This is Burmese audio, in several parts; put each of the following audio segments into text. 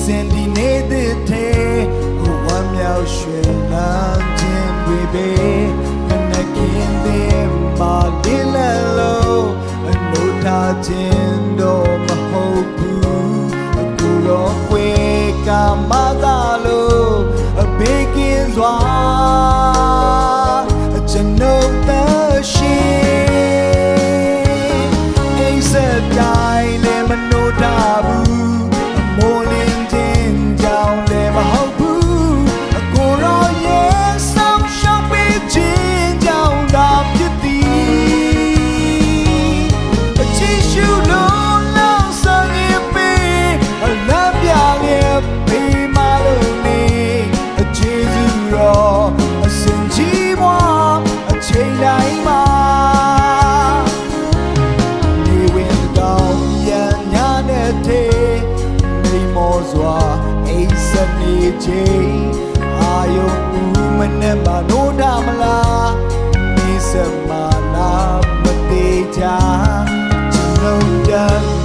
စင်ဒီနေတဲ့ထဲကိုဝမ်းမြောက်ရွှင် တေမိမောစွာအိစနေခြင်းအာယုဦးမနဲ့မနိုးတာမလားမိစမလာမသေးချာကျွန်တော်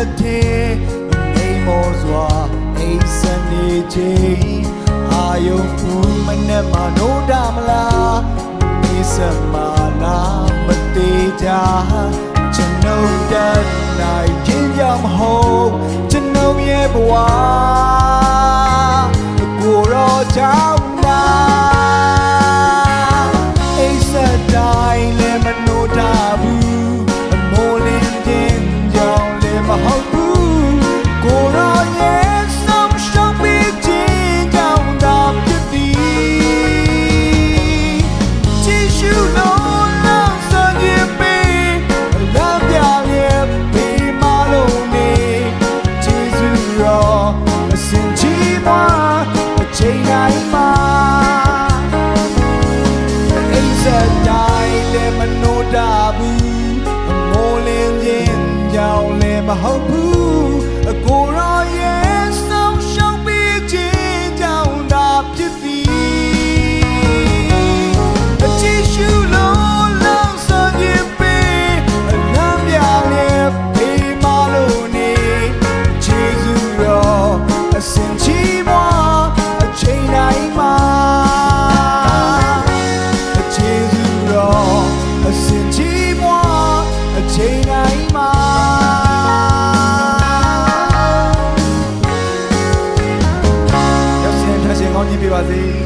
က်တဲ့မိမောစွာအိမ်စနေခြင်းအာယုံဘူးမနဲ့မနိုးတာမလားဒီစမာနာမတေးကြကျွန်ုပ်တတ်နိုင် တိုင်းမှာအိမ်ဆက်တိုင်းလည်းမနှိုးတာဘူးအမိုးလင်းခြင်းကြောင့်လည်းမဟုတ်ဘူးအကိုရော invade